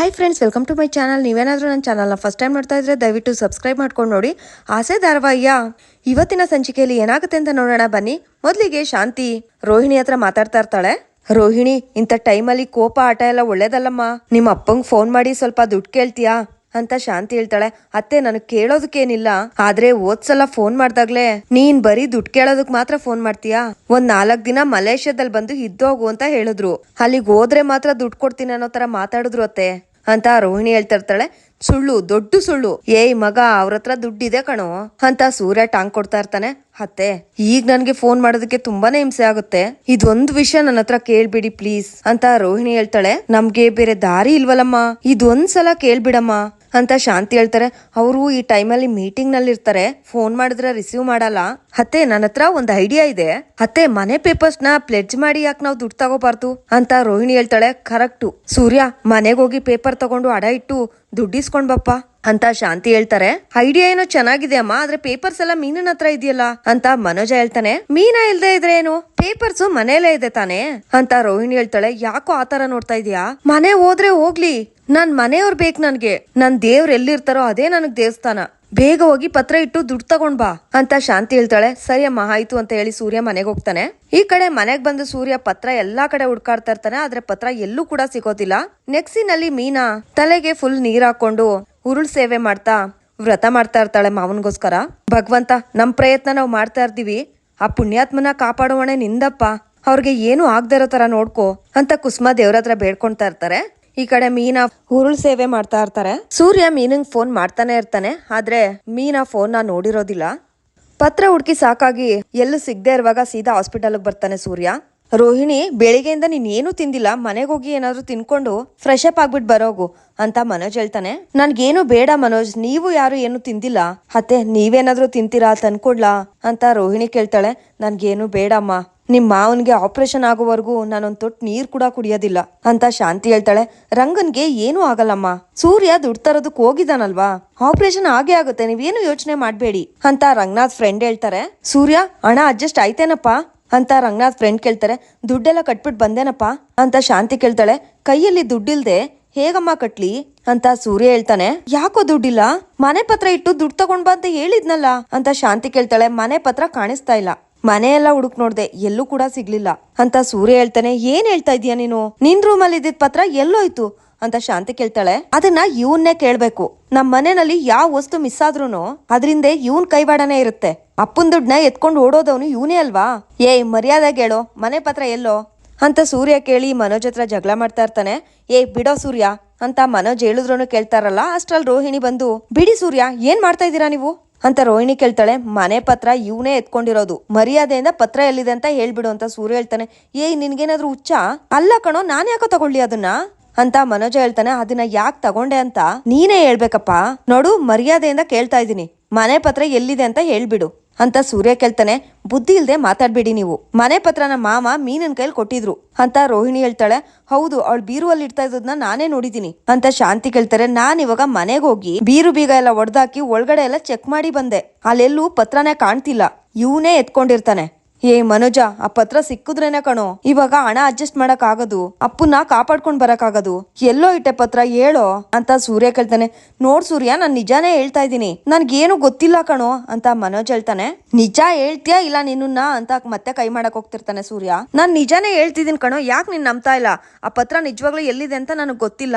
Hi friends welcome to my channel ನೀವೇನಾದರೂ ನನ್ನ ಚಾನಲ್ನ ಫಸ್ಟ್ ಟೈಮ್ ನೋಡ್ತಾ ಇದ್ರೆ ದಯವಿಟ್ಟು ಸಬ್ಸ್ಕ್ರೈಬ್ ಮಾಡ್ಕೊಂಡು ನೋಡಿ. ಆಸೆ ಧಾರಾವಾಹಿಯ ಇವತ್ತಿನ ಸಂಚಿಕೆಯಲ್ಲಿ ಏನಾಗುತ್ತೆ ಅಂತ ನೋಡೋಣ. ಬನ್ನಿ. ಮೊದಲಿಗೆ ಶಾಂತಿ. ರೋಹಿಣಿ ಹತ್ರ ಮಾತಾಡ್ತಾ ಇರ್ತಾಳೆ. ರೋಹಿಣಿ, ಇಂಥ ಟೈಮಲ್ಲಿ ಕೋಪ, ಆಟ ಎಲ್ಲ ಒಳ್ಳೇದಲ್ಲಮ್ಮ. ನಿಮ್ಮ ಅಪ್ಪಂಗೆ ಫೋನ್ ಮಾಡಿ ಸ್ವಲ್ಪ ದುಡ್ಡು ಕೇಳ್ತೀಯಾ? ಅಂತ ಶಾಂತಿ ಹೇಳ್ತಾಳೆ. ಅತ್ತೆ, ನನಗೆ ಕೇಳೋದಕ್ಕೇನಿಲ್ಲ. ಆದ್ರೆ ಓದ್ಸಲ ಫೋನ್ ಮಾಡ್ದಾಗ್ಲೇ ನೀನ್ ಬರೀ ದುಡ್ಡು ಕೇಳೋದಕ್ಕೆ ಮಾತ್ರ ಫೋನ್ ಮಾಡ್ತೀಯಾ? ಒಂದ್ ನಾಲ್ಕು ದಿನ ಮಲೇಷ್ಯಾದಲ್ಲಿ ಬಂದು ಇದ್ದೋಗು ಅಂತ ಹೇಳಿದ್ರು. ಅಲ್ಲಿಗೆ ಹೋದ್ರೆ ಮಾತ್ರ ದುಡ್ಡು ಕೊಡ್ತೀನಿ ಅನ್ನೋ ತರ ಮಾತಾಡಿದ್ರು ಅತ್ತೆ. ಅಂತ ರೋಹಿಣಿ ಹೇಳ್ತಾ ಇರ್ತಾಳೆ ಸುಳ್ಳು, ದೊಡ್ಡ ಸುಳ್ಳು. ಏಯ್ ಮಗ, ಅವ್ರ ಹತ್ರ ದುಡ್ಡಿದೆ ಕಣೋ. ಅಂತ ಸೂರ್ಯ ಟಾಂಗ್ ಕೊಡ್ತಾ ಇರ್ತಾನೆ. ಅತ್ತೆ, ಈಗ ನನ್ಗೆ ಫೋನ್ ಮಾಡೋದಕ್ಕೆ ತುಂಬಾನೇ ಹಿಂಸೆ ಆಗುತ್ತೆ. ಇದೊಂದು ವಿಷಯ ನನ್ನ ಹತ್ರ ಕೇಳ್ಬಿಡಿ ಪ್ಲೀಸ್ ಅಂತ ರೋಹಿಣಿ ಹೇಳ್ತಾಳೆ. ನಮ್ಗೆ ಬೇರೆ ದಾರಿ ಇಲ್ವಲ್ಲಮ್ಮ. ಇದೊಂದ್ಸಲ ಕೇಳ್ಬಿಡಮ್ಮ. ಅಂತ ಶಾಂತಿ ಹೇಳ್ತಾರೆ. ಅವರು ಈ ಟೈಮಲ್ಲಿ ಮೀಟಿಂಗ್ನಲ್ಲಿ ಇರ್ತಾರೆ ಫೋನ್ ಮಾಡಿದ್ರೆ ರಿಸೀವ್ ಮಾಡಲ್ಲ. ಅತ್ತೆ, ನನ್ನ ಹತ್ರ ಒಂದು ಐಡಿಯಾ ಇದೆ. ಅತ್ತೆ, ಮನೆ ಪೇಪರ್ಸ್ನ ಪ್ಲೆಡ್ಜ್ ಮಾಡಿ ಯಾಕೆ ನಾವು ದುಡ್ಡು ತಗೋಬಾರ್ದು? ಅಂತ ರೋಹಿಣಿ ಹೇಳ್ತಾಳೆ. ಕರೆಕ್ಟು. ಸೂರ್ಯ, ಮನೆಗೆ ಹೋಗಿ ಪೇಪರ್ ತಗೊಂಡು ಅಡ ಇಟ್ಟು ದುಡ್ಡಿಸ್ಕೊಂಡ್ ಬಪ್ಪ ಅಂತ ಶಾಂತಿ ಹೇಳ್ತಾರೆ. ಐಡಿಯಾ ಏನೋ ಚೆನ್ನಾಗಿದೆ ಅಮ್ಮ, ಆದ್ರೆ ಪೇಪರ್ಸ್ ಎಲ್ಲ ಮೀನಿನ ಹತ್ರ ಇದೆಯಲ್ಲ ಅಂತ ಮನೋಜ ಹೇಳ್ತಾನೆ. ಮೀನ ಇಲ್ದೇ ಇದ್ರೆ ಏನು? ಪೇಪರ್ಸ್ ಮನೇಲೆ ಇದೆ ತಾನೇ? ಅಂತ ರೋಹಿಣಿ ಹೇಳ್ತಾಳೆ. ಯಾಕೋ ಆತರ ನೋಡ್ತಾ ಇದೀಯಾ? ಮನೆ ಹೋದ್ರೆ ಹೋಗ್ಲಿ. ನನ್ ಮನೆಯವ್ರು ಬೇಕು ನನ್ಗೆ. ನನ್ ದೇವ್ರ ಎಲ್ಲಿರ್ತಾರೋ ಅದೇ ನನಗ್ ದೇವಸ್ಥಾನ. ಬೇಗ ಹೋಗಿ ಪತ್ರ ಇಟ್ಟು ದುಡ್ಡು ತಗೊಂಡ್ ಬಾ ಅಂತ ಶಾಂತಿ ಹೇಳ್ತಾಳೆ. ಸರಿ ಅಮ್ಮ, ಆಯ್ತು ಅಂತ ಹೇಳಿ ಸೂರ್ಯ ಮನೆಗೆ ಹೋಗ್ತಾನೆ. ಈ ಕಡೆ ಮನೆಗ್ ಬಂದು ಸೂರ್ಯ ಪತ್ರ ಎಲ್ಲಾ ಕಡೆ ಹುಡ್ಕಾಡ್ತಾ ಇರ್ತಾನೆ. ಆದ್ರೆ ಪತ್ರ ಎಲ್ಲೂ ಕೂಡ ಸಿಗೋದಿಲ್ಲ. ನೆಕ್ಸಿನಲ್ಲಿ ಮೀನಾ ತಲೆಗೆ ಫುಲ್ ನೀರ್ ಹಾಕೊಂಡು ಉರುಳ್ ಸೇವೆ ಮಾಡ್ತಾ ವ್ರತ ಮಾಡ್ತಾ ಇರ್ತಾಳೆ ಮಾವನ್ಗೋಸ್ಕರ ಭಗವಂತ, ನಮ್ ಪ್ರಯತ್ನ ನಾವು ಮಾಡ್ತಾ ಇರ್ತೀವಿ. ಆ ಪುಣ್ಯಾತ್ಮನ ಕಾಪಾಡುವಣೆ ನಿಂದಪ್ಪ. ಅವ್ರಿಗೆ ಏನು ಆಗದೆ ಇರೋ ತರ ನೋಡ್ಕೋ ಅಂತ ಕುಸ್ಮಾ ದೇವ್ರ ಹತ್ರ ಬೇಡ್ಕೊಂತ ಇರ್ತಾರೆ. ಈ ಕಡೆ ಮೀನಾ ಹುರುಳ್ ಸೇವೆ ಮಾಡ್ತಾ ಇರ್ತಾರೆ. ಸೂರ್ಯ ಮೀನಿಂಗ್ ಫೋನ್ ಮಾಡ್ತಾನೆ ಇರ್ತಾನೆ, ಆದ್ರೆ ಮೀನಾ ಫೋನ್ನ ನೋಡಿರೋದಿಲ್ಲ. ಪತ್ರ ಹುಡುಕಿ ಸಾಕಾಗಿ ಎಲ್ಲೂ ಸಿಗದೆ ಇರುವಾಗ ಸೀದಾ ಹಾಸ್ಪಿಟಲ್ಗೆ ಬರ್ತಾನೆ ಸೂರ್ಯ. ರೋಹಿಣಿ, ಬೆಳಿಗ್ಗೆಯಿಂದ ನೀನ್ ಏನು ತಿಂದಿಲ್ಲ, ಮನೆಗೆ ಹೋಗಿ ಏನಾದ್ರು ತಿನ್ಕೊಂಡು ಫ್ರೆಶ್ ಅಪ್ ಆಗ್ಬಿಟ್ಟು ಬರೋಗು ಅಂತ ಮನೋಜ್ ಹೇಳ್ತಾನೆ. ನನ್ಗೇನು ಬೇಡ ಮನೋಜ್, ನೀವು ಯಾರು ಏನು ತಿಂದಿಲ್ಲ. ಅತ್ತೆ, ನೀವೇನಾದ್ರೂ ತಿಂತೀರಾ ಅಂತ ಅಂತ ರೋಹಿಣಿ ಕೇಳ್ತಾಳೆ. ನನ್ಗೇನು ಬೇಡಮ್ಮ ನಿಮ್ ಮಾವನಿಗೆ ಆಪರೇಷನ್ ಆಗೋವರೆಗೂ ನಾನೊಂದು ತೊಟ್ಟು ನೀರು ಕೂಡ ಕುಡಿಯೋದಿಲ್ಲ ಅಂತ ಶಾಂತಿ ಹೇಳ್ತಾಳೆ. ರಂಗನ್ಗೆ ಏನೂ ಆಗಲ್ಲಮ್ಮ. ಸೂರ್ಯ ದುಡ್ಡು ತರೋದಕ್ ಹೋಗಿದಾನಲ್ವಾ ಆಪರೇಷನ್ ಆಗೇ ಆಗುತ್ತೆ, ನೀವೇನು ಯೋಚನೆ ಮಾಡಬೇಡಿ ಅಂತ ರಂಗನಾಥ್ ಫ್ರೆಂಡ್ ಹೇಳ್ತಾರೆ. ಸೂರ್ಯ ಹಣ ಅಡ್ಜಸ್ಟ್ ಆಯ್ತೇನಪ್ಪ? ಅಂತ ರಂಗನಾಥ್ ಫ್ರೆಂಡ್ ಕೇಳ್ತಾರೆ. ದುಡ್ಡೆಲ್ಲ ಕಟ್ಬಿಟ್ಟು ಬಂದೇನಪ್ಪ? ಅಂತ ಶಾಂತಿ ಕೇಳ್ತಾಳೆ. ಕೈಯಲ್ಲಿ ದುಡ್ಡಿಲ್ದೆ ಹೇಗಮ್ಮ ಕಟ್ಲಿ? ಅಂತ ಸೂರ್ಯ ಹೇಳ್ತಾನೆ. ಯಾಕೋ ದುಡ್ಡಿಲ್ಲ? ಮನೆ ಪತ್ರ ಇಟ್ಟು ದುಡ್ಡು ತಗೊಂಡ್ ಬಾ ಅಂತ ಹೇಳಿದ್ನಲ್ಲ? ಅಂತ ಶಾಂತಿ ಕೇಳ್ತಾಳೆ. ಮನೆ ಪತ್ರ ಕಾಣಿಸ್ತಾ ಇಲ್ಲ. ಮನೆ ಎಲ್ಲ ಹುಡುಕ್ ನೋಡ್ದೆ, ಎಲ್ಲೂ ಕೂಡ ಸಿಗ್ಲಿಲ್ಲ. ಅಂತ ಸೂರ್ಯ ಹೇಳ್ತಾನೆ, ಏನ್ ಹೇಳ್ತಾ ಇದೀಯ ನೀನು? ನಿನ್ ರೂಮಲ್ಲಿ ಇದ್ದಿದ್ ಪತ್ರ ಎಲ್ಲೋಯ್ತು? ಅಂತ ಶಾಂತಿ ಕೇಳ್ತಾಳೆ. ಅದನ್ನ ಇವನ್ನೇ ಕೇಳ್ಬೇಕು. ನಮ್ ಮನೆಯಲ್ಲಿ ಯಾವ ವಸ್ತು ಮಿಸ್ ಆದ್ರೂನು ಅದ್ರಿಂದ ಇವನ್ ಕೈವಾಡನೇ ಇರುತ್ತೆ. ಅಪ್ಪನ್ ದುಡ್ಡನ್ನ ಎತ್ಕೊಂಡು ಓಡೋದವನು ಇವನೇ ಅಲ್ವಾ? ಏಯ್ ಮರ್ಯಾದೆಗೆ ಹೇಳೋ ಮನೆ ಪತ್ರ ಎಲ್ಲೋ? ಅಂತ ಸೂರ್ಯ ಕೇಳಿ ಮನೋಜ್ ಹತ್ರ ಜಗಳ ಮಾಡ್ತಾ ಇರ್ತಾನೆ. ಏ ಬಿಡೋ ಸೂರ್ಯ, ಅಂತ ಮನೋಜ್ ಹೇಳಿದ್ರು ಕೇಳ್ತಾರಲ್ಲ, ಅಷ್ಟ್ರಲ್ಲಿ ರೋಹಿಣಿ ಬಂದು, ಬಿಡಿ ಸೂರ್ಯ, ಏನ್ ಮಾಡ್ತಾ ಇದ್ದೀರಾ ನೀವು? ಅಂತ ರೋಹಿಣಿ ಕೇಳ್ತಾಳೆ, ಮನೆ ಪತ್ರ ಇವನೇ ಎತ್ಕೊಂಡಿರೋದು. ಮರ್ಯಾದೆಯಿಂದ ಪತ್ರ ಎಲ್ಲಿದೆ ಅಂತ ಹೇಳ್ಬಿಡು ಅಂತ ಸೂರ್ಯ ಹೇಳ್ತಾನೆ. ಏಯ್, ನಿನ್ಗೇನಾದ್ರೂ ಹುಚ್ಚ? ಅಲ್ಲ ಕಣೋ, ನಾನು ಯಾಕೋ ತಗೊಳ್ಳಿ ಅದನ್ನ? ಅಂತ ಮನೋಜ ಹೇಳ್ತಾನೆ, ಅದನ್ನ ಯಾಕೆ ತಗೊಂಡೆ ಅಂತ ನೀನೇ ಹೇಳ್ಬೇಕಪ್ಪ. ನೋಡು, ಮರ್ಯಾದೆಯಿಂದ ಕೇಳ್ತಾ ಇದ್ದೀನಿ. ಮನೆ ಪತ್ರ ಎಲ್ಲಿದೆ ಅಂತ ಹೇಳ್ಬಿಡು. ಅಂತ ಸೂರ್ಯ ಕೇಳ್ತಾನೆ, ಬುದ್ಧಿ ಇಲ್ಲದೆ ಮಾತಾಡ್ಬೇಡಿ ನೀವು. ಮನೆ ಪತ್ರನ ಮಾಮ ಮೀನನ್ ಕೈಲಿ ಕೊಟ್ಟಿದ್ರು. ಅಂತ ರೋಹಿಣಿ ಹೇಳ್ತಾಳೆ, ಹೌದು, ಅವಳು ಬೀರುವಲ್ಲಿ ಇಡ್ತಾ ಇರೋದನ್ನ ನಾನೇ ನೋಡಿದೀನಿ ಅಂತ ಶಾಂತಿ ಕೇಳ್ತಾರೆ, ನಾನ್ ಇವಾಗ ಮನೆಗೆ ಹೋಗಿ ಬೀರು ಬೀಗ ಎಲ್ಲ ಒಡ್ದಾಕಿ ಒಳಗಡೆ ಎಲ್ಲ ಚೆಕ್ ಮಾಡಿ ಬಂದೆ. ಅಲ್ಲೆಲ್ಲೂ ಪತ್ರನೇ ಕಾಣ್ತಿಲ್ಲ. ಇವನೇ ಎತ್ಕೊಂಡಿರ್ತಾನೆ. ಏ ಮನೋಜ, ಆ ಪತ್ರ ಸಿಕ್ಕಿದ್ರೇನೆ ಕಣೋ. ಇವಾಗ ಹಣ ಅಡ್ಜಸ್ಟ್ ಮಾಡಕ್ ಆಗದು ಅಪ್ಪನ್ನ ಕಾಪಾಡ್ಕೊಂಡ್ ಬರಕ್ ಆಗದು ಎಲ್ಲೋ ಇಟ್ಟೆ ಪತ್ರ ಹೇಳೋ ಅಂತ ಸೂರ್ಯ ಕೇಳ್ತಾನೆ. ನೋಡ್ ಸೂರ್ಯ, ನಾನ್ ನಿಜಾನೇ ಹೇಳ್ತಾ ಇದ್ದೀನಿ. ನನ್ಗೇನು ಗೊತ್ತಿಲ್ಲ ಕಣೋ ಅಂತ ಮನೋಜ್ ಹೇಳ್ತಾನೆ. ನಿಜ ಹೇಳ್ತೀಯಾ ಇಲ್ಲ ನಿನ್ನ ಅಂತ ಮತ್ತೆ ಕೈ ಮಾಡಕ್ ಹೋಗ್ತಿರ್ತಾನೆ ಸೂರ್ಯ. ನಾನ್ ನಿಜಾನೇ ಹೇಳ್ತಿದ್ದೀನಿ ಕಣೋ, ಯಾಕೆ ನೀನ್ ನಂಬ್ತಾ ಇಲ್ಲ? ಆ ಪತ್ರ ನಿಜವಾಗ್ಲೂ ಎಲ್ಲಿದೆ ಅಂತ ನನಗ್ ಗೊತ್ತಿಲ್ಲ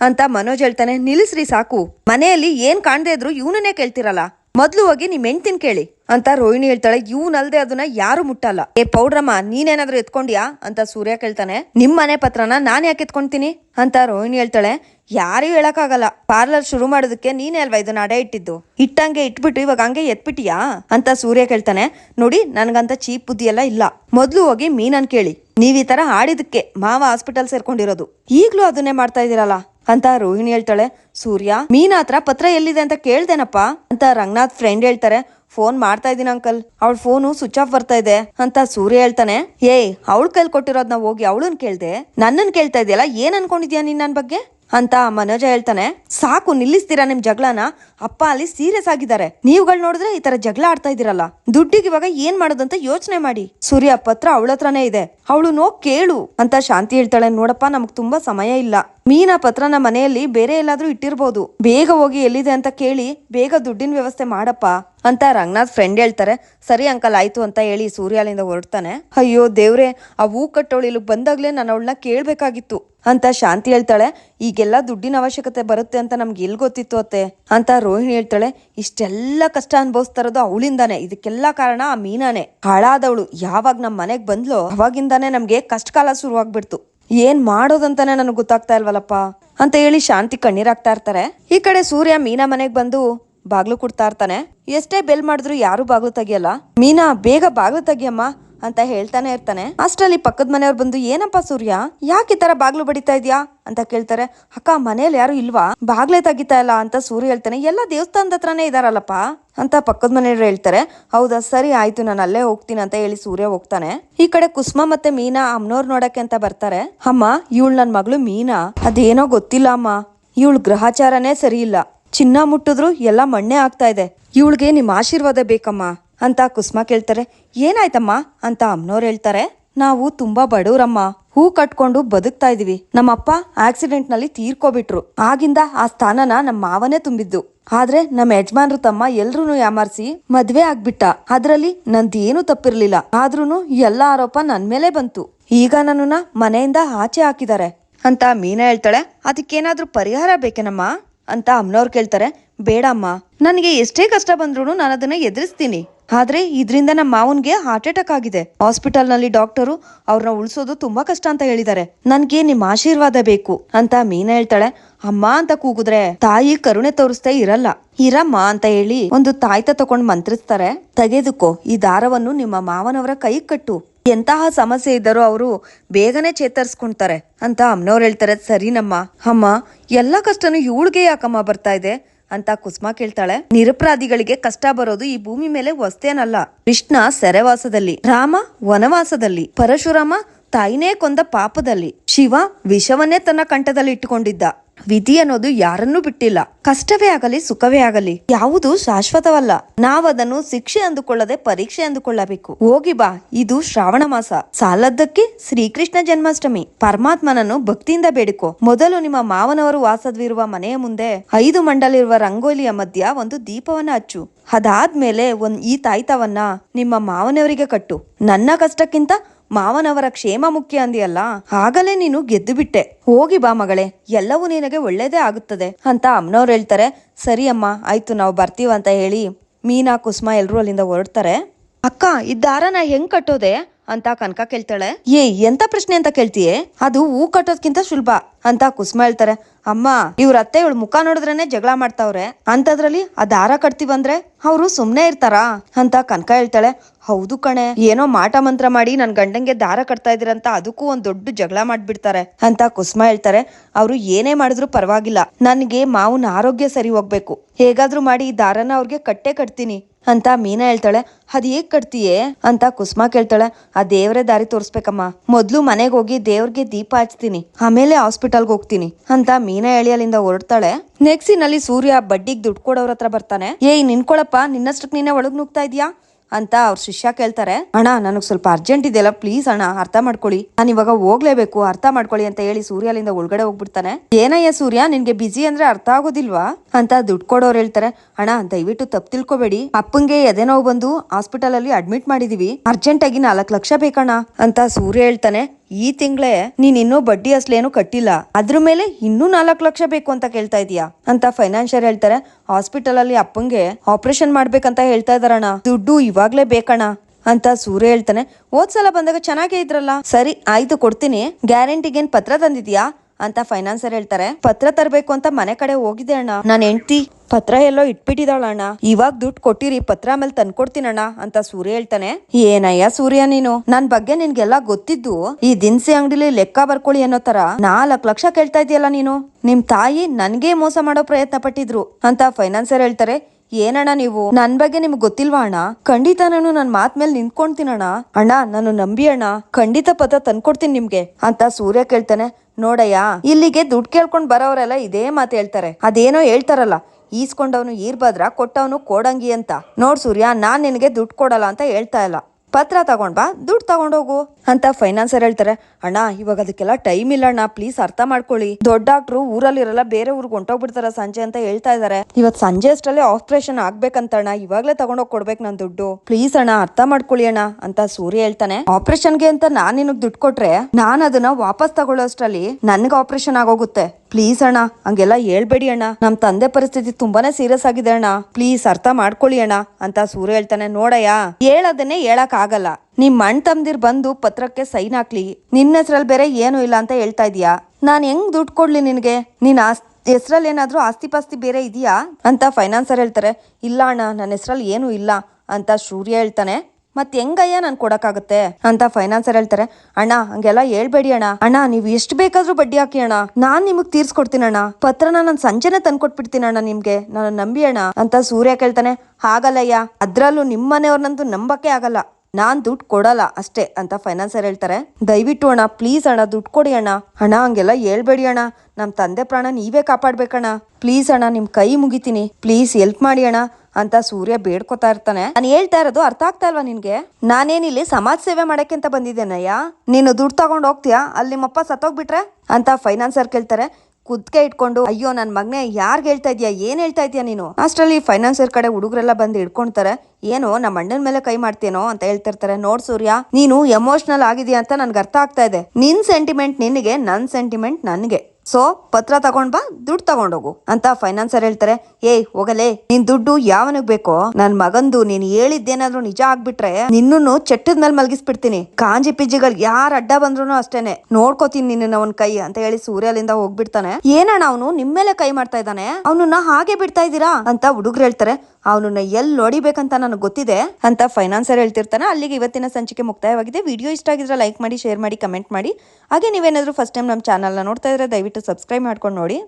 ಅಂತ ಮನೋಜ್ ಹೇಳ್ತಾನೆ. ನಿಲ್ಲಿಸ್ರಿ ಸಾಕು. ಮನೆಯಲ್ಲಿ ಏನ್ ಕಾಣ್ದೇ ಇದ್ರು ಇವನನ್ನೇ ಕೇಳ್ತಿರಲ್ಲ. ಮೊದ್ಲು ಹೋಗಿ ನಿಮ್ ಹೆಂಡ್ತಿನ್ ಕೇಳಿ ಅಂತ ರೋಹಿಣಿ ಹೇಳ್ತಾಳೆ. ಇವ್ನಲ್ದೆ ಅದನ್ನ ಯಾರು ಮುಟ್ಟಲ್ಲ. ಏ, ಪೌಡ್ರಮ್ಮ, ನೀನೇನಾದ್ರೂ ಎತ್ಕೊಂಡ್ಯಾ? ಅಂತ ಸೂರ್ಯ ಕೇಳ್ತಾನೆ. ನಿಮ್ ಮನೆ ಪತ್ರನ ನಾನ್ ಯಾಕೆ ಎತ್ಕೊಂತೀನಿ? ಅಂತ ರೋಹಿಣಿ ಹೇಳ್ತಾಳೆ. ಯಾರಿಗೂ ಹೇಳಕ್ಕಾಗಲ್ಲ. ಪಾರ್ಲರ್ ಶುರು ಮಾಡೋದಕ್ಕೆ ನೀನೇ ಅಲ್ವಾ ಇದನ್ನ ಅಡೆ ಇಟ್ಟಿದ್ದು? ಇಟ್ಟಂಗೆ ಇಟ್ಬಿಟ್ಟು ಇವಾಗ ಹಂಗೆ ಎತ್ಬಿಟ್ಟಿಯಾ? ಅಂತ ಸೂರ್ಯ ಕೇಳ್ತಾನೆ. ನೋಡಿ, ನನ್ಗಂತ ಚೀಪ್ ಬುದ್ಧಿ ಎಲ್ಲ ಇಲ್ಲ. ಮೊದ್ಲು ಹೋಗಿ ಮೀನನ್ ಕೇಳಿ. ನೀವ್ ಈ ತರ ಆಡಿದಕ್ಕೆ ಮಾವ ಹಾಸ್ಪಿಟಲ್ ಸೇರ್ಕೊಂಡಿರೋದು. ಈಗ್ಲೂ ಅದನ್ನೇ ಮಾಡ್ತಾ ಇದೀರಲ್ಲ? ಅಂತ ರೋಹಿಣಿ ಹೇಳ್ತಾಳೆ. ಸೂರ್ಯ, ಮೀನ ಹತ್ರ ಪತ್ರ ಎಲ್ಲಿದೆ ಅಂತ ಕೇಳ್ದೇನಪ್ಪ? ಅಂತ ರಂಗನಾಥ್ ಫ್ರೆಂಡ್ ಹೇಳ್ತಾರೆ. ಫೋನ್ ಮಾಡ್ತಾ ಇದೀನಿ ಅಂಕಲ್ ಅವಳ ಫೋನು ಸ್ವಿಚ್ ಆಫ್ ಬರ್ತಾ ಇದೆ. ಅಂತ ಸೂರ್ಯ ಹೇಳ್ತಾನೆ. ಏಯ್, ಅವಳ ಕೈಲಿ ಕೊಟ್ಟಿರೋದ್ನ ಹೋಗಿ ಅವಳನ್ ಕೇಳ್ದೆ? ನನ್ನನ್ ಕೇಳ್ತಾ ಇದೆಯಲ್ಲ, ಏನ್ ಅನ್ಕೊಂಡಿದ್ಯಾ ನಿನ್ ನನ್ ಬಗ್ಗೆ? ಅಂತ ಮನೋಜ ಹೇಳ್ತಾನೆ. ಸಾಕು, ನಿಲ್ಲಿಸ್ತೀರಾ ನಿಮ್ ಜಗಳನ? ಅಪ್ಪ ಅಲ್ಲಿ ಸೀರಿಯಸ್ ಆಗಿದ್ದಾರೆ. ನೀವುಗಳು ನೋಡಿದ್ರೆ ಈ ತರ ಜಗಳ ಆಡ್ತಾ ಇದೀರಲ್ಲ ದುಡ್ಡಿಗೆ ಇವಾಗ ಏನ್ ಮಾಡೋದಂತ ಯೋಚನೆ ಮಾಡಿ. ಸೂರ್ಯ ಪತ್ರ ಅವಳ ಹತ್ರನೇ ಇದೆ. ಅವಳು ನೋ ಕೇಳು ಅಂತ ಶಾಂತಿ ಹೇಳ್ತಾಳೆ. ನೋಡಪ್ಪ, ನಮಗ್ ತುಂಬಾ ಸಮಯ ಇಲ್ಲ. ಮೀನಾ ಪತ್ರನ ಮನೆಯಲ್ಲಿ ಬೇರೆ ಎಲ್ಲಾದ್ರೂ ಇಟ್ಟಿರ್ಬೋದು. ಬೇಗ ಹೋಗಿ ಎಲ್ಲಿದೆ ಅಂತ ಕೇಳಿ, ಬೇಗ ದುಡ್ಡಿನ ವ್ಯವಸ್ಥೆ ಮಾಡಪ್ಪ ಅಂತ ರಂಗನಾಥ್ ಫ್ರೆಂಡ್ ಹೇಳ್ತಾರೆ. ಸರಿ ಅಂಕಲ್, ಆಯ್ತು ಅಂತ ಹೇಳಿ ಸೂರ್ಯಾಲಿಂದ ಹೊರಡ್ತಾನೆ. ಅಯ್ಯೋ ದೇವ್ರೆ, ಆ ಹೂ ಕಟ್ಟೋಳು ಇಲ್ಲಿ ಬಂದಾಗ್ಲೇ ನಾನು ಅವಳನ್ನ ಕೇಳ್ಬೇಕಾಗಿತ್ತು. ಅಂತ ಶಾಂತಿ ಹೇಳ್ತಾಳೆ, ಈಗೆಲ್ಲ ದುಡ್ಡಿನ ಅವಶ್ಯಕತೆ ಬರುತ್ತೆ ಅಂತ ನಮ್ಗೆ ಎಲ್ಲಿ ಗೊತ್ತಿತ್ತು ಅತ್ತೆ? ಅಂತ ರೋಹಿಣಿ ಹೇಳ್ತಾಳೆ, ಇಷ್ಟೆಲ್ಲ ಕಷ್ಟ ಅನುಭವಿಸ್ತಾ ಇರೋದು ಅವಳಿಂದಾನೆ. ಇದಕ್ಕೆಲ್ಲ ಕಾರಣ ಆ ಮೀನಾನೆ. ಹಾಳಾದವಳು ಯಾವಾಗ ನಮ್ಮ ಮನೆಗೆ ಬಂದ್ಲೋ ಅವಾಗಿಂದಾನೆ ನಮ್ಗೆ ಕಷ್ಟ ಕಾಲ ಶುರುವಾಗ್ಬಿಡ್ತು. ಏನ್ ಮಾಡೋದಂತಾನೆ ನನಗೆ ಗೊತ್ತಾಗ್ತಾ ಇಲ್ವಲ್ಲಪ್ಪ? ಅಂತ ಹೇಳಿ ಶಾಂತಿ ಕಣ್ಣೀರಾಗ್ತಾ ಇರ್ತಾರೆ. ಈ ಕಡೆ ಸೂರ್ಯ ಮೀನಾ ಮನೆಗೆ ಬಂದು ಬಾಗ್ಲು ಕೊಡ್ತಾ ಇರ್ತಾನೆ. ಎಷ್ಟೇ ಬೆಲ್ ಮಾಡಿದ್ರು ಯಾರು ಬಾಗ್ಲು ತೆಗಿಯಲ್ಲ? ಮೀನಾ, ಬೇಗ ಬಾಗ್ಲು ತೆಗಿಯಮ್ಮ. ಅಂತ ಹೇಳ್ತಾನೆ ಇರ್ತಾನೆ. ಅಷ್ಟರಲ್ಲಿ ಪಕ್ಕದ ಮನೆಯವ್ರು ಬಂದು, ಏನಪ್ಪ ಸೂರ್ಯ, ಯಾಕೆ ಈ ತರ ಬಾಗ್ಲು ಬಡಿತಾ ಇದ್ಯಾ? ಅಂತ ಕೇಳ್ತಾರೆ. ಅಕ್ಕ ಮನೇಲಿ ಯಾರು ಇಲ್ವಾ? ಬಾಗ್ಲೆ ತೆಗಿತಾ ಇಲ್ಲ, ಅಂತ ಸೂರ್ಯ ಹೇಳ್ತಾನೆ. ಎಲ್ಲ ದೇವಸ್ಥಾನದ ಹತ್ರನೇ ಇದಾರಲ್ಲಪ್ಪ? ಅಂತ ಪಕ್ಕದ ಮನೆಯವ್ರು ಹೇಳ್ತಾರೆ. ಹೌದಾ, ಸರಿ, ಆಯ್ತು, ನಾನು ಅಲ್ಲೇ ಹೋಗ್ತೀನಿ, ಅಂತ ಹೇಳಿ ಸೂರ್ಯ ಹೋಗ್ತಾನೆ. ಈ ಕಡೆ ಕುಸ್ಮ ಮತ್ತೆ ಮೀನಾ ಅಮ್ಮನವ್ರು ನೋಡಕ್ಕೆ ಅಂತ ಬರ್ತಾರೆ. ಅಮ್ಮ, ಇವಳು ನನ್ನ ಮಗಳು ಮೀನಾ? ಅದೇನೋ ಗೊತ್ತಿಲ್ಲ, ಅಮ್ಮ. ಇವಳು ಗ್ರಹಚಾರನೇ ಸರಿ ಇಲ್ಲ ಚಿನ್ನ ಮುಟ್ಟಿದ್ರು ಎಲ್ಲ ಮಣ್ಣೆ ಆಗ್ತಾ ಇದೆ. ಇವಳಿಗೆ ನಿಮ್ಮ ಆಶೀರ್ವಾದ ಬೇಕಮ್ಮ. ಅಂತ ಕುಸ್ಮ ಕೇಳ್ತಾರೆ. ಏನಾಯ್ತಮ್ಮ ಅಂತ ಅಮ್ಮನವ್ರು ಹೇಳ್ತಾರೆ. ನಾವು ತುಂಬಾ ಬಡವರಮ್ಮ ಹೂ ಕಟ್ಕೊಂಡು ಬದುಕ್ತಾ ಇದೀವಿ ನಮ್ಮಪ್ಪ ಆಕ್ಸಿಡೆಂಟ್ನಲ್ಲಿ ತೀರ್ಕೊಬಿಟ್ರು. ಆಗಿಂದ ಆ ಸ್ಥಾನನ ನಮ್ಮ ಮಾವನೇ ತುಂಬಿದ್ದು. ಆದ್ರೆ ನಮ್ಮ ಯಜಮಾನ್ರು ತಮ್ಮ ಎಲ್ರೂನು ಯಾಮಾರಿಸಿ ಮದ್ವೆ ಆಗ್ಬಿಟ್ಟ. ಅದ್ರಲ್ಲಿ ನಂದೇನು ತಪ್ಪಿರ್ಲಿಲ್ಲ. ಆದ್ರೂನು ಎಲ್ಲ ಆರೋಪ ನನ್ ಮೇಲೆ ಬಂತು. ಈಗ ನನ್ನನ್ನ ಮನೆಯಿಂದ ಆಚೆ ಹಾಕಿದ್ದಾರೆ ಅಂತ ಮೀನಾ ಹೇಳ್ತಾಳೆ. ಅದಕ್ಕೇನಾದ್ರೂ ಪರಿಹಾರ ಬೇಕೇನಮ್ಮ ಅಂತ ಅಮ್ಮನವ್ರು ಕೇಳ್ತಾರೆ. ಬೇಡಮ್ಮ. ನನಗೆ ಎಷ್ಟೇ ಕಷ್ಟ ಬಂದ್ರೂ ನಾನು ಅದನ್ನ ಎದುರಿಸ್ತೀನಿ. ಆದ್ರೆ ಇದರಿಂದ ನಮ್ಮ ಮಾವನ್ಗೆ ಹಾರ್ಟ್ ಅಟ್ಯಾಕ್ ಆಗಿದೆ. ಹಾಸ್ಪಿಟಲ್ನಲ್ಲಿ ಡಾಕ್ಟರು ಅವ್ರನ್ನ ಉಳಿಸೋದು ತುಂಬಾ ಕಷ್ಟ ಅಂತ ಹೇಳಿದ್ದಾರೆ ನನ್ಗೆ ನಿಮ್ ಆಶೀರ್ವಾದ ಬೇಕು ಅಂತ ಮೀನಾ ಹೇಳ್ತಾಳೆ. ಅಮ್ಮ ಅಂತ ಕೂಗಿದ್ರೆ ತಾಯಿ ಕರುಣೆ ತೋರಿಸ್ತಾ ಇರಲ್ಲ. ಇರಮ್ಮ ಅಂತ ಹೇಳಿ ಒಂದು ತಾಯ್ತ ತಕೊಂಡು ಮಂತ್ರಿಸ್ತಾರೆ. ತೆಗೆದುಕೋ, ಈ ದಾರವನ್ನು ನಿಮ್ಮ ಮಾವನವರ ಕೈ ಕಟ್ಟು. ಎಂತಹ ಸಮಸ್ಯೆ ಇದ್ದರೂ ಅವರು ಬೇಗನೆ ಚೇತರಿಸ್ಕೊಂತಾರೆ ಅಂತ ಅಮ್ಮನವ್ರು ಹೇಳ್ತಾರೆ. ಸರಿನಮ್ಮ. ಅಮ್ಮ, ಎಲ್ಲ ಕಷ್ಟನೂ ಇವಳಿಗೆ ಯಾಕಮ್ಮ ಬರ್ತಾ ಇದೆ? ಅಂತ ಕುಸ್ಮಾ ಕೇಳ್ತಾಳೆ. ನಿರಪರಾಧಿಗಳಿಗೆ ಕಷ್ಟ ಬರೋದು ಈ ಭೂಮಿ ಮೇಲೆ ಹೊಸ್ತೇನಲ್ಲ. ಕೃಷ್ಣ ಸೆರೆವಾಸದಲ್ಲಿ, ರಾಮ ವನವಾಸದಲ್ಲಿ, ಪರಶುರಾಮ ತಾಯಿನೇ ಕೊಂದ ಪಾಪದಲ್ಲಿ, ಶಿವ ವಿಷವನ್ನೇ ತನ್ನ ಕಂಠದಲ್ಲಿ ಇಟ್ಟುಕೊಂಡಿದ್ದ. ವಿಧಿ ಅನ್ನೋದು ಯಾರನ್ನೂ ಬಿಟ್ಟಿಲ್ಲ. ಕಷ್ಟವೇ ಆಗಲಿ, ಸುಖವೇ ಆಗಲಿ, ಯಾವುದು ಶಾಶ್ವತವಲ್ಲ. ನಾವದನ್ನು ಶಿಕ್ಷೆ ಅಂದುಕೊಳ್ಳದೆ ಪರೀಕ್ಷೆ ಅಂದುಕೊಳ್ಳಬೇಕು. ಹೋಗಿ ಬಾ, ಇದು ಶ್ರಾವಣ ಮಾಸ. ಸಾಲದ್ದಕ್ಕೆ ಶ್ರೀಕೃಷ್ಣ ಜನ್ಮಾಷ್ಟಮಿ. ಪರಮಾತ್ಮನನ್ನು ಭಕ್ತಿಯಿಂದ ಬೇಡಿಕೋ. ಮೊದಲು ನಿಮ್ಮ ಮಾವನವರು ವಾಸವಿರುವ ಮನೆಯ ಮುಂದೆ ಐದು ಮಂಡಲಿರುವ ರಂಗೋಲಿಯ ಮಧ್ಯ ಒಂದು ದೀಪವನ್ನ ಹಚ್ಚು. ಅದಾದ್ಮೇಲೆ ಒಂದ್ ಈ ತಾಯ್ತವನ್ನ ನಿಮ್ಮ ಮಾವನವರಿಗೆ ಕಟ್ಟು. ನನ್ನ ಕಷ್ಟಕ್ಕಿಂತ ಮಾವನವರ ಕ್ಷೇಮ ಮುಖ್ಯ ಅಂದಿಯಲ್ಲ, ಆಗಲೇ ನೀನು ಗೆದ್ದು ಬಿಟ್ಟೆ. ಹೋಗಿ ಬಾ ಮಗಳೇ, ಎಲ್ಲವೂ ನಿನಗೆ ಒಳ್ಳೇದೇ ಆಗುತ್ತದೆ ಅಂತ ಅಮ್ಮನವ್ರು ಹೇಳ್ತಾರೆ. ಸರಿ ಅಮ್ಮ, ಆಯ್ತು, ನಾವು ಬರ್ತೀವಂತ ಹೇಳಿ ಮೀನಾ ಕುಸುಮ ಎಲ್ಲರೂ ಅಲ್ಲಿಂದ ಹೊರಡ್ತಾರೆ. ಅಕ್ಕ, ಈ ದಾರನ ಹೆಂಗ್ ಕಟ್ಟೋದೆ? ಅಂತ ಕನಕ ಕೇಳ್ತಾಳೆ. ಏ, ಎಂತ ಪ್ರಶ್ನೆ ಅಂತ ಕೇಳ್ತೀಯೇ? ಅದು ಹೂ ಕಟ್ಟೋದ್ಕಿಂತ ಸುಲಭ ಅಂತ ಕುಸುಮ ಹೇಳ್ತಾರೆ. ಅಮ್ಮ, ಇವ್ರ ಅತ್ತೆ ಇವಳು ಮುಖ ನೋಡಿದ್ರೇನೆ ಜಗಳ ಮಾಡ್ತಾವ್ರೆ. ಅಂತದ್ರಲ್ಲಿ ಆ ದಾರ ಕಟ್ತೀವಂದ್ರೆ ಅವ್ರು ಸುಮ್ನೆ ಇರ್ತಾರಾ? ಅಂತ ಕನಕ ಹೇಳ್ತಾಳೆ. ಹೌದು ಕಣೆ, ಏನೋ ಮಾಟ ಮಂತ್ರ ಮಾಡಿ ನನ್ ಗಂಡಂಗೆ ದಾರ ಕಟ್ತಾ ಇದೀರಂತ ಅದಕ್ಕೂ ಒಂದ್ ದೊಡ್ಡ ಜಗಳ ಮಾಡ್ಬಿಡ್ತಾರೆ ಅಂತ ಕುಸುಮ ಹೇಳ್ತಾರೆ. ಅವ್ರು ಏನೇ ಮಾಡಿದ್ರು ಪರವಾಗಿಲ್ಲ. ನನ್ಗೆ ಮಾವನ ಆರೋಗ್ಯ ಸರಿ ಹೋಗ್ಬೇಕು. ಹೇಗಾದ್ರೂ ಮಾಡಿ ಈ ದಾರನ ಅವ್ರಿಗೆ ಕಟ್ಟೆ ಕಟ್ತೀನಿ. ಅಂತ ಮೀನಾ ಹೇಳ್ತಾಳೆ. ಅದ್ ಹೇಗ್ ಕಟ್ತೀಯೇ? ಅಂತ ಕುಸುಮ ಕೇಳ್ತಾಳೆ. ಆ ದೇವರೇ ದಾರಿ ತೋರಿಸ್ಬೇಕಮ್ಮ. ಮೊದ್ಲು ಮನೆಗೆ ಹೋಗಿ ದೇವ್ರಿಗೆ ದೀಪ ಹಚ್ತೀನಿ. ಆಮೇಲೆ ಹಾಸ್ಪಿಟಲ್ಗೆ ಹೋಗ್ತೀನಿ. ಅಂತ ಮೀನಾ ಹೇಳಿ ಅಲ್ಲಿಂದ ಹೊರಡ್ತಾಳೆ. ನೆಕ್ಸಿನಲ್ಲಿ ಸೂರ್ಯ ಬಡ್ಡಿಗೆ ದುಡ್ಡು ಕೊಡೋರ ಹತ್ರ ಬರ್ತಾನೆ. ಏಯ್ ನಿನ್ಕೊಳಪ್ಪ ನಿನ್ನಷ್ಟಕ್ಕೆ ನೀನೇ ಒಳಗ್ ನುಗ್ತಾ ಇದೀಯಾ? ಅಂತ ಅವ್ರ ಶಿಷ್ಯ ಕೇಳ್ತಾರೆ. ಅಣ್ಣ, ನನಗ್ ಸ್ವಲ್ಪ ಅರ್ಜೆಂಟ್ ಇದೆಯಲ್ಲ, ಪ್ಲೀಸ್ ಅಣ್ಣ, ಅರ್ಥ ಮಾಡ್ಕೊಳ್ಳಿ. ನಾನು ಇವಾಗ ಹೋಗ್ಲೇಬೇಕು, ಅರ್ಥ ಮಾಡ್ಕೊಳ್ಳಿ ಅಂತ ಹೇಳಿ ಸೂರ್ಯ ಅಲ್ಲಿಂದ ಒಳಗಡೆ ಹೋಗ್ಬಿಡ್ತಾನೆ. ಏನಯ್ಯ ಸೂರ್ಯ, ನಿನ್ಗೆ ಬಿಜಿ ಅಂದ್ರೆ ಅರ್ಥ ಆಗೋದಿಲ್ವಾ? ಅಂತ ದುಡ್ಡು ಕೊಡೋರು ಹೇಳ್ತಾರೆ. ಅಣ್ಣ, ದಯವಿಟ್ಟು ತಪ್ಪು ತಿಳ್ಕೊಬೇಡಿ. ಅಪ್ಪಂಗೆ ಎದೆ ನೋವು ಬಂದು ಹಾಸ್ಪಿಟಲ್ ಅಲ್ಲಿ ಅಡ್ಮಿಟ್ ಮಾಡಿದೀವಿ. ಅರ್ಜೆಂಟ್ ಆಗಿ ನಾಲ್ಕು ಲಕ್ಷ ಬೇಕಣ್ಣ, ಅಂತ ಸೂರ್ಯ ಹೇಳ್ತಾನೆ. ಈ ತಿಂಗಳೇ ನೀನ್ ಇನ್ನೂ ಬಡ್ಡಿ ಅಸ್ಲೇನು ಕಟ್ಟಿಲ್ಲ. ಅದ್ರ ಮೇಲೆ ಇನ್ನೂ ನಾಲ್ಕು ಲಕ್ಷ ಬೇಕು ಅಂತ ಕೇಳ್ತಾ ಇದೀಯಾ? ಅಂತ ಫೈನಾನ್ಷಿಯರ್ ಹೇಳ್ತಾರೆ. ಹಾಸ್ಪಿಟಲ್ ಅಲ್ಲಿ ಅಪ್ಪಂಗೆ ಆಪರೇಷನ್ ಮಾಡ್ಬೇಕಂತ ಹೇಳ್ತಾ ಇದಾರಣ ದುಡ್ಡು ಇವಾಗ್ಲೇ ಬೇಕಣ್ಣ ಅಂತ ಸೂರ್ಯ ಹೇಳ್ತಾನೆ. ಹೋದ್ಸಲ ಬಂದಾಗ ಚೆನ್ನಾಗೇ ಇದ್ರಲ್ಲ. ಸರಿ, ಆಯ್ತು, ಕೊಡ್ತೀನಿ. ಗ್ಯಾರಂಟಿಗೇನ್ ಪತ್ರ ತಂದಿದ್ಯಾ? ಅಂತ ಫೈನಾನ್ಸರ್ ಹೇಳ್ತಾರೆ. ಪತ್ರ ತರಬೇಕು ಅಂತ ಮನೆ ಕಡೆ ಹೋಗಿದ್ದೆ ಅಣ್ಣ. ನಾನ್ ಹೆಂಡ್ತಿ, ಪತ್ರ ಎಲ್ಲೋ ಇಟ್ಬಿಟ್ಟಿದಾಳ ಅಣ್ಣ. ಇವಾಗ ದುಡ್ಡು ಕೊಟ್ಟಿರಿ, ಪತ್ರ ಆಮೇಲೆ ತಂದ್ಕೊಡ್ತೀನಣ್ಣ ಅಂತ ಸೂರ್ಯ ಹೇಳ್ತಾನೆ. ಏನಯ್ಯ ಸೂರ್ಯ ನೀನು? ನನ್ ಬಗ್ಗೆ ನಿನ್ಗೆಲ್ಲ ಗೊತ್ತಿದ್ದು ಈ ದಿನಸಿ ಅಂಗಡಿಲಿ ಲೆಕ್ಕ ಬರ್ಕೊಳ್ಳಿ ಅನ್ನೋ ತರ ನಾಲ್ಕ್ ಲಕ್ಷ ಕೇಳ್ತಾ ಇದೆಯಲ್ಲ ನೀನು? ನಿಮ್ ತಾಯಿ ನನ್ಗೆ ಮೋಸ ಮಾಡೋ ಪ್ರಯತ್ನ ಪಟ್ಟಿದ್ರು ಅಂತ ಫೈನಾನ್ಸರ್ ಹೇಳ್ತಾರೆ. ಏನಣ್ಣ ನೀವು? ನನ್ ಬಗ್ಗೆ ನಿಮ್ಗೆ ಗೊತ್ತಿಲ್ವಾ ಅಣ್ಣ? ಖಂಡಿತ ನಾನು ನನ್ನ ಮಾತ್ ಮೇಲೆ ನಿಂತ್ಕೊಂತೀನಣ್ಣ ಅಣ್ಣ, ನಾನು ನಂಬಿ ಅಣ್ಣ. ಖಂಡಿತ ಪತ್ರ ತಂದ್ಕೊಡ್ತೀನಿ ನಿಮ್ಗೆ. ಅಂತ ಸೂರ್ಯ ಕೇಳ್ತಾನೆ. ನೋಡಯ್ಯ, ಇಲ್ಲಿಗೆ ದುಡ್ಡು ಕೇಳ್ಕೊಂಡ್ ಬರೋರೆಲ್ಲ ಇದೇ ಮಾತು ಹೇಳ್ತಾರೆ. ಅದೇನೋ ಹೇಳ್ತಾರಲ್ಲ, ಈಸ್ಕೊಂಡವನು ಈರ್ಭದ್ರ, ಕೊಟ್ಟವನು ಕೋಡಂಗಿ ಅಂತ. ನೋಡ್ ಸೂರ್ಯ, ನಾನ್ ನಿನಗೆ ದುಡ್ಡು ಕೊಡಲ್ಲ ಅಂತ ಹೇಳ್ತಾ ಇಲ್ಲ. ಪತ್ರ ತಗೊಂಡ್ ಬಾ, ದುಡ್ಡು ತಗೊಂಡೋಗು ಅಂತ ಫೈನಾನ್ಸರ್ ಹೇಳ್ತಾರೆ. ಅಣ್ಣ, ಇವಾಗ ಅದಕ್ಕೆಲ್ಲ ಟೈಮ್ ಇಲ್ಲ ಅಣ್ಣ ಪ್ಲೀಸ್ ಅರ್ಥ ಮಾಡ್ಕೊಳ್ಳಿ. ದೊಡ್ಡ ಡಾಕ್ಟ್ರು ಊರಲ್ಲಿರಲ್ಲ, ಬೇರೆ ಊರಿಗೆ ಹೊಂಟೋಗ್ಬಿಡ್ತಾರ ಸಂಜೆ ಅಂತ ಹೇಳ್ತಾ ಇದಾರೆ. ಇವತ್ ಸಂಜೆ ಅಷ್ಟರಲ್ಲೇ ಆಪರೇಷನ್ ಆಗ್ಬೇಕಂತ ಅಣ್ಣ, ಇವಾಗ್ಲೇ ತಗೊಂಡೋಗ್ ಕೊಡ್ಬೇಕು ನನ್ ದುಡ್ಡು. ಪ್ಲೀಸ್ ಅಣ್ಣ, ಅರ್ಥ ಮಾಡ್ಕೊಳ್ಳಿ ಅಣ್ಣ ಅಂತ ಸೂರ್ಯ ಹೇಳ್ತಾನೆ. ಆಪರೇಷನ್ಗೆ ಅಂತ ನಾನ್ ನಿನಗ್ ದುಡ್ಡು ಕೊಟ್ರೆ, ನಾನ್ ಅದನ್ನ ವಾಪಸ್ ತಗೊಳ್ಳೋಷ್ಟರಲ್ಲಿ ನನ್ಗೆ ಆಪರೇಷನ್ ಆಗೋಗುತ್ತೆ. ಪ್ಲೀಸ್ ಅಣ್ಣ, ಹಂಗೆಲ್ಲ ಹೇಳ್ಬೇಡಿ ಅಣ್ಣ. ನಮ್ ತಂದೆ ಪರಿಸ್ಥಿತಿ ತುಂಬಾನೇ ಸೀರಿಯಸ್ ಆಗಿದೆ ಅಣ್ಣ. ಪ್ಲೀಸ್ ಅರ್ಥ ಮಾಡ್ಕೊಳ್ಳಿ ಅಣ್ಣ ಅಂತ ಸೂರ್ಯ ಹೇಳ್ತಾನೆ, ನೋಡಯ್ಯ. ಹೇಳೋದನ್ನೇ ಹೇಳಕ್ ಆಗಲ್ಲ. ನಿಮ್ ಅಣ್ಣ ತಮ್ದಿರ್ ಬಂದು ಪತ್ರಕ್ಕೆ ಸೈನ್ ಹಾಕ್ಲಿ. ನಿನ್ನ ಹೆಸರಲ್ಲಿ ಬೇರೆ ಏನು ಇಲ್ಲ ಅಂತ ಹೇಳ್ತಾ ಇದೀಯಾ? ನಾನ್ ಹೆಂಗ್ ದುಡ್ಡು ಕೊಡ್ಲಿ ನಿನ್ಗೆ? ನೀನ್ ಆಸ್, ಹೆಸ್ರಲ್ಲಿ ಆಸ್ತಿಪಾಸ್ತಿ ಆಸ್ತಿ ಪಾಸ್ತಿ ಬೇರೆ ಇದೆಯಾ? ಅಂತ ಫೈನಾನ್ಸರ್ ಹೇಳ್ತಾರೆ, ಇಲ್ಲ ಅಣ್ಣ ನನ್ನ ಹೆಸ್ರಲ್ಲಿ ಏನೂ ಇಲ್ಲ ಅಂತ ಸೂರ್ಯ ಹೇಳ್ತಾನೆ. ಮತ್ ಹೆಂಗಯ್ಯ ನಾನು ಕೊಡಕ್ಕಾಗುತ್ತೆ? ಅಂತ ಫೈನಾನ್ಸರ್ ಹೇಳ್ತಾರೆ, ಅಣ್ಣ, ಹಂಗೆಲ್ಲ ಹೇಳ್ಬೇಡಿ ಅಣ್ಣ. ಅಣ್ಣ, ನೀವು ಎಷ್ಟು ಬೇಕಾದ್ರೂ ಬಡ್ಡಿ ಹಾಕಿ ಅಣ್ಣ. ನಾನ್ ನಿಮಗ್ ತೀರ್ಸ್ಕೊಡ್ತೀನಿ ಅಣ್ಣ. ಪತ್ರನ ನಾನು ಸಂಜೆನೆ ತಂದ್ಕೊಟ್ಬಿಡ್ತೀನಿ ಅಣ್ಣ ನಿಮ್ಗೆ. ನಾನು ನಂಬಿ ಅಣ್ಣ. ಅಂತ ಸೂರ್ಯ ಕೇಳ್ತಾನೆ, ಹಾಗಲ್ಲಯ್ಯ. ಅದ್ರಲ್ಲೂ ನಿಮ್ಮನೆಯವ್ರನ್ನಂತೂ ನಂಬಕ್ಕೆ ಆಗಲ್ಲ. ನಾನ್ ದುಡ್ಡು ಕೊಡಲ್ಲ ಅಷ್ಟೇ ಅಂತ ಫೈನಾನ್ಸರ್ ಹೇಳ್ತಾರೆ. ದಯವಿಟ್ಟು ಅಣ್ಣ ಪ್ಲೀಸ್ ಅಣ್ಣ, ದುಡ್ಡು ಕೊಡಿ ಅಣ್ಣ. ಅಣ್ಣ, ಹಂಗೆಲ್ಲ ಹೇಳ್ಬೇಡಿ ಅಣ್ಣ. ನಮ್ಮ ತಂದೆ ಪ್ರಾಣ ನೀವೇ ಕಾಪಾಡ್ಬೇಕಣ್ಣ. ಪ್ಲೀಸ್ ಅಣ್ಣ, ನಿಮ್ ಕೈ ಮುಗಿತೀನಿ. ಪ್ಲೀಸ್ ಹೆಲ್ಪ್ ಮಾಡಿ ಅಣ್ಣ ಅಂತ ಸೂರ್ಯ ಬೇಡ್ಕೊತಾ ಇರ್ತಾನೆ. ನಾನು ಹೇಳ್ತಾ ಇರೋದು ಅರ್ಥ ಆಗ್ತಾ ಇಲ್ವಾ ನಿನ್ಗೆ? ನಾನೇನಿಲ್ಲಿ ಸಮಾಜ ಸೇವೆ ಮಾಡಕ್ಕೆ ಅಂತ ಬಂದಿದ್ದೇನಯ್ಯ? ನೀನು ದುಡ್ಡು ತಗೊಂಡು ಹೋಗ್ತೀಯಾ? ಅಲ್ಲಿ ನಿಮ್ಮಪ್ಪ ಸತ್ತೋಗ್ಬಿಟ್ರೆ? ಅಂತ ಫೈನಾನ್ಸರ್ ಕೇಳ್ತಾರೆ. ಕುದ್ಕೆ ಇಟ್ಕೊಂಡು, ಅಯ್ಯೋ ನನ್ನ ಮಗನೇ, ಯಾರ್ಗೆ ಹೇಳ್ತಾ ಇದೀಯಾ? ಏನ್ ಹೇಳ್ತಾ ಇದೀಯಾ ನೀನು? ಅಷ್ಟರಲ್ಲಿ ಫೈನಾನ್ಸರ್ ಕಡೆ ಹುಡುಗರೆಲ್ಲ ಬಂದು ಇಡ್ಕೊಂತಾರೆ ಏನು ನಮ್ಮ ಅಣ್ಣನ ಮೇಲೆ ಕೈ ಮಾಡ್ತೇನೋ ಅಂತ ಹೇಳ್ತಿರ್ತಾರೆ. ನೋಡ್ ಸೂರ್ಯ, ನೀನು ಎಮೋಷನಲ್ ಆಗಿದೆಯಾ ಅಂತ ನನ್ಗೆ ಅರ್ಥ ಆಗ್ತಾ ಇದೆ. ನಿನ್ ಸೆಂಟಿಮೆಂಟ್ ನಿನಗೆ, ನನ್ ಸೆಂಟಿಮೆಂಟ್ ನನ್ಗೆ. ಸೊ ಪತ್ರ ತಗೊಂಡ್ ಬಾ, ದುಡ್ಡು ತಗೊಂಡೋಗು ಅಂತ ಫೈನಾನ್ಸರ್ ಹೇಳ್ತಾರೆ, ಏಯ್, ಹೋಗಲೇ, ನಿನ್ ದುಡ್ಡು ಯಾವನಿಗೆ ಬೇಕೋ, ನನ್ ಮಗಂದು ನೀನ್ ಹೇಳಿದ್ದೇನಾದ್ರೂ ನಿಜ ಆಗ್ಬಿಟ್ರೆ ನಿನ್ನನ್ನು ಚಟ್ಟದ ಮೇಲೆ ಮಲಗಿಸ್ಬಿಡ್ತೀನಿ. ಕಾಂಜಿ ಪಿಜ್ಜಿಗಳು ಯಾರ್ ಅಡ್ಡ ಬಂದ್ರು ಅಷ್ಟೇನೆ. ನೋಡ್ಕೋತೀನಿ ನಿನ್ನ ಅವನ್ ಕೈ, ಅಂತ ಹೇಳಿ ಸೂರ್ಯಲಿಂದ ಹೋಗ್ಬಿಡ್ತಾನೆ. ಏನಣ್ಣ ಅವನು? ನಿಮ್ಮೇಲೆ ಕೈ ಮಾಡ್ತಾ ಇದ್ದಾನೆ? ಅವನನ್ನ ಹಾಗೆ ಬಿಡ್ತಾ ಇದ್ದೀರಾ? ಅಂತ ಹುಡುಗರು ಹೇಳ್ತಾರೆ. ಅವನನ್ನ ಎಲ್ಲಿ ಹೊಡಿಬೇಕಂತ ನನಗೆ ಗೊತ್ತಿದೆ, ಅಂತ ಫೈನಾನ್ಸರ್ ಹೇಳ್ತಿರ್ತಾನೆ. ಅಲ್ಲಿಗೆ ಇವತ್ತಿನ ಸಂಚಿಕೆ ಮುಕ್ತಾಯವಾಗಿದೆ. ವಿಡಿಯೋ ಇಷ್ಟ ಆಗಿದ್ರೆ ಲೈಕ್ ಮಾಡಿ, ಶೇರ್ ಮಾಡಿ, ಕಮೆಂಟ್ ಮಾಡಿ. ಹಾಗೆ ನೀವೇನಾದ್ರೂ ಫಸ್ಟ್ ಟೈಮ್ ನಮ್ಮ ಚಾನಲ್ನ ನೋಡ್ತಾ ಇದ್ರೆ ಸಬ್ಸ್ಕ್ರೈಬ್ ಮಾಡ್ಕೊಂಡು ನೋಡಿ.